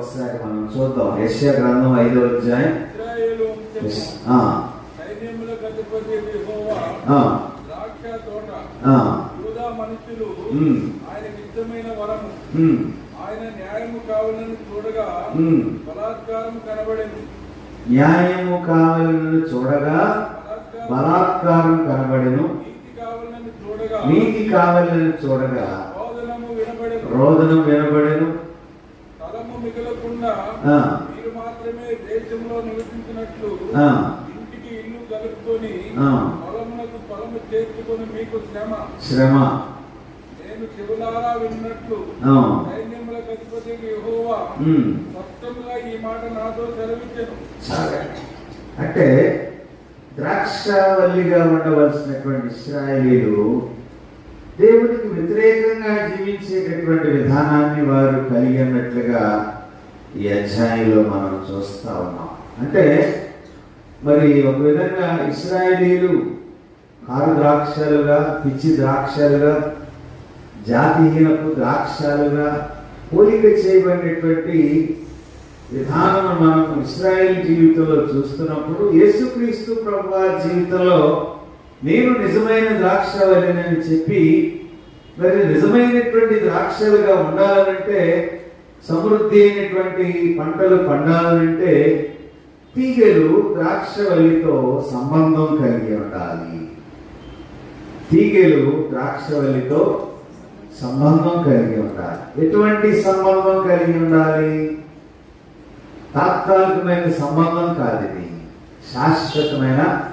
ఒకసారి మనం చూద్దాం. యెషయా గ్రంథం ఐదో అధ్యాయం. న్యాయము కావాలని చూడగా. బలాత్కారం కనబడింది న్యాయము కావాలని చూడగా బలాత్కారం బలాత్కారం కనబడెను. నీతి కావాలని చూడగా రోదనం వినబడెను. మిగలకుండా మీరు మాత్రమే దేశంలో నివసించినట్లు ఇంటికి ఇల్లు కలుపుకొని ఆ. పొలమునకు పొలము చేర్చుకొని మీకు శ్రమ శ్రమ నేను చెవులారా విన్నట్లు ఆ, సైన్యములకు అధిపతి యెహోవా. స్పష్టంగా ఈ మాట నాతో సెలవిచ్చెను చాలు. అంటే ద్రాక్షావల్లిగా ఉండవలసినటువంటి ఇస్రాయేలీలు దేవుడికి వ్యతిరేకంగా జీవించేటటువంటి విధానాన్ని వారు కలిగి ఉన్నట్లుగా ఈ అధ్యాయంలో మనం చూస్తూ ఉన్నాం. అంటే మరి ఒక విధంగా ఇస్రాయేలీలు కారు ద్రాక్షలుగా పిచ్చి ద్రాక్షలుగా జాతిహీనపు ద్రాక్షలుగా పోలిక చేయబడినటువంటి విధానం మనం ఇస్రాయేల్ జీవితంలో చూస్తున్నప్పుడు యేసుక్రీస్తు ప్రభు జీవితంలో నేను నిజమైన ద్రాక్షవల్లినని చెప్పి మరి నిజమైనటువంటి ద్రాక్షలుగా ఉండాలంటే సమృద్ధి అయినటువంటి పంటలు పండాలంటే తీగలు ద్రాక్షవల్లితో సంబంధం కలిగి ఉండాలి. తీగలు ద్రాక్షవల్లితో సంబంధం కలిగి ఉండాలి. ఎటువంటి సంబంధం కలిగి ఉండాలి? తాత్కాలికమైన సంబంధం కాదు ఇది. శాశ్వతమైన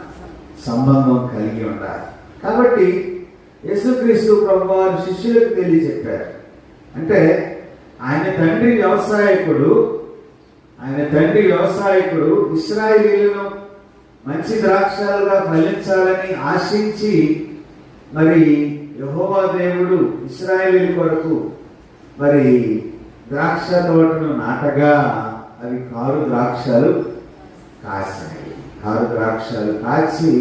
సంబంధం కలిగి ఉండాలి. కాబట్టి యేసుక్రీస్తు ప్రభు వారు శిష్యులకు తెలియజెప్పారు. అంటే ఆయన తండ్రి వ్యవసాయకుడు ఆయన తండ్రి వ్యవసాయకుడు ఇస్రాయిలీలను మంచి ద్రాక్షాలుగా ఫలించాలని ఆశించి మరి యహోవా దేవుడు ఇస్రాయేలీ కొరకు మరి ద్రాక్ష తోటను నాటగా అవి కారు ద్రాక్షలు కాసినాయి కారు ద్రాక్షలు కాచి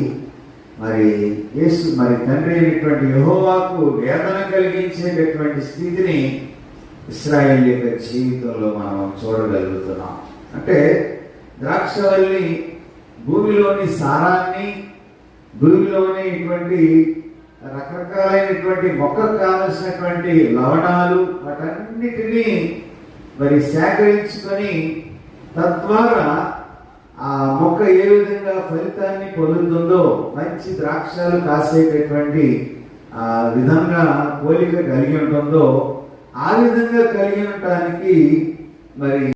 మరి యేసు మరి తండ్రి అయినటువంటి యహోవాకు వేదన కలిగించేటటువంటి స్థితిని ఇస్రాయేల్ యొక్క జీవితంలో మనం చూడగలుగుతున్నాం. అంటే ద్రాక్షవల్లి భూమిలోని సారాన్ని భూమిలోని ఇటువంటి రకరకాలైనటువంటి మొక్కకు కావలసినటువంటి లవణాలు వాటన్నిటినీ మరి సేకరించుకొని తద్వారా ఆ మొక్క ఏ విధంగా ఫలితాన్ని పొందుతుందో మంచి ద్రాక్షలు కాసేటటువంటి ఆ విధంగా పోలిక కలిగి ఉంటుందో ఆ విధంగా కలిగి ఉండటానికి మరి